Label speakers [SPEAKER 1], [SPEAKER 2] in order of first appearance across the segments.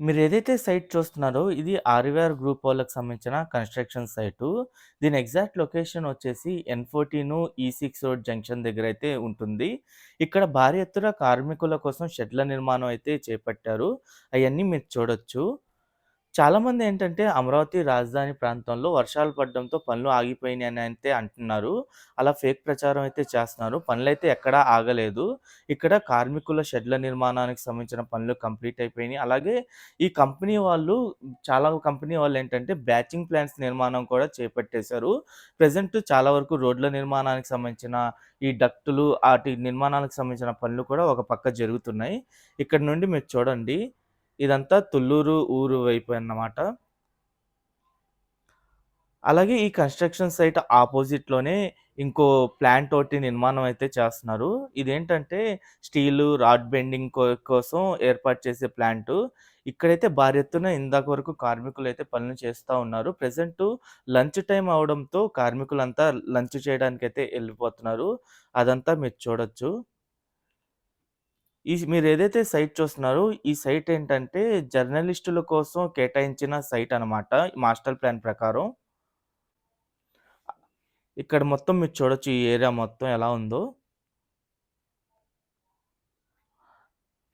[SPEAKER 1] మీరు ఏదైతే సైట్ చూస్తున్నారో ఇది ఆర్‌వీఆర్ గ్రూప్ వాళ్ళకి సంబంధించిన కన్‌స్ట్రక్షన్ సైటు. దీని ఎగ్జాక్ట్ లొకేషన్ వచ్చేసి ఎన్14 ఈ6 రోడ్ జంక్షన్ దగ్గర అయితే ఉంటుంది. ఇక్కడ భారీ ఎత్తున కార్మికుల కోసం షెడ్ల నిర్మాణం అయితే చేపట్టారు. అవన్నీ మీరు చూడొచ్చు. చాలామంది ఏంటంటే అమరావతి రాజధాని ప్రాంతంలో వర్షాలు పడడంతో పనులు ఆగిపోయినాయని అయితే అంటున్నారు. అలా ఫేక్ ప్రచారం అయితే చేస్తున్నారు. పనులైతే ఎక్కడా ఆగలేదు. ఇక్కడ కార్మికుల షెడ్ల నిర్మాణానికి సంబంధించిన పనులు కంప్లీట్ అయిపోయినాయి. అలాగే ఈ కంపెనీ వాళ్ళు చాలా కంపెనీ వాళ్ళు ఏంటంటే బ్యాచింగ్ ప్లాంట్స్ నిర్మాణం కూడా చేపట్టేశారు. ప్రజెంట్ చాలా వరకు రోడ్ల నిర్మాణానికి సంబంధించిన ఈ డక్టులు వాటి నిర్మాణాలకు సంబంధించిన పనులు కూడా ఒక పక్క జరుగుతున్నాయి. ఇక్కడ నుండి మీరు చూడండి. ఇదంతా తుళ్ళూరు ఊరు వైపు అన్నమాట. అలాగే ఈ కన్‌స్ట్రక్షన్ సైట్ ఆపోజిట్‌లోనే ఇంకో ప్లాంట్ ఒకటి నిర్మాణం అయితే చేస్తున్నారు. ఇదేంటంటే స్టీలు, రాడ్ బెండింగ్ కో కోసం ఏర్పాటు చేసే ప్లాంటు. ఇక్కడైతే భారీ ఎత్తున ఇందాక వరకు అయితే పనులు చేస్తూ ఉన్నారు. ప్రజెంట్ లంచ్ టైం అవడంతో కార్మికులంతా లంచ్ చేయడానికైతే వెళ్ళిపోతున్నారు అదంతా మీరు చూడొచ్చు. ఈ మీరు ఏదైతే సైట్ చూస్తున్నారో ఈ సైట్ ఏంటంటే జర్నలిస్టుల కోసం కేటాయించిన సైట్ అనమాట. మాస్టర్ ప్లాన్ ప్రకారం. ఇక్కడ మొత్తం మీరు చూడొచ్చు ఈ ఏరియా మొత్తం ఎలా ఉందో.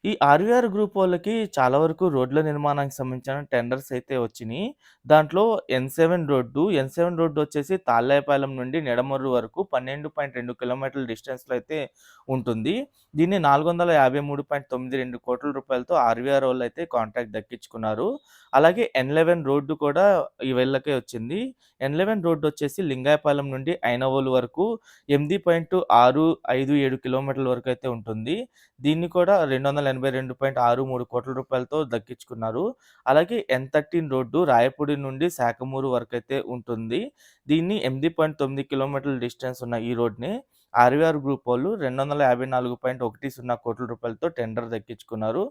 [SPEAKER 1] ఈ ఆర్‌వీఆర్ గ్రూప్ వాళ్ళకి చాలా వరకు రోడ్ల నిర్మాణానికి సంబంధించిన టెండర్స్ అయితే వచ్చినాయి దాంట్లో N seven road, N seven road వచ్చేసి తాళ్ళేపాలెం నుండి నిడమర్రు వరకు 12.2 కిలోమీటర్ల డిస్టెన్స్‌లో అయితే ఉంటుంది. దీన్ని 453.92 కోట్ల రూపాయలతో ఆర్‌వీఆర్ అయితే కాంట్రాక్ట్ దక్కించుకున్నారు. అలాగే ఎన్11 రోడ్డు కూడా ఈ వేళ్ళకే వచ్చింది. ఎన్11 రోడ్డు వచ్చేసి లింగాయపాలెం నుండి ఐనవోలు వరకు 8.657 కిలోమీటర్ల వరకు అయితే ఉంటుంది. దీన్ని కూడా రెండు వందల ఎనభై రెండు పాయింట్ ఆరు మూడు కోట్ల రూపాయలతో దక్కించుకున్నారు. అలాగే ఎన్ థర్టీన్ రోడ్డు రాయపూడి నుండి శాఖమూరు వరకు అయితే ఉంటుంది. దీన్ని ఎనిమిది పాయింట్ తొమ్మిది కిలోమీటర్ల డిస్టెన్స్ ఉన్న ఈ రోడ్ని ఆర్వీఆర్ గ్రూప్ వాళ్ళు రెండు వందల యాభై నాలుగు పాయింట్ ఒకటి సున్నా కోట్ల రూపాయలతో టెండర్ దక్కించుకున్నారు.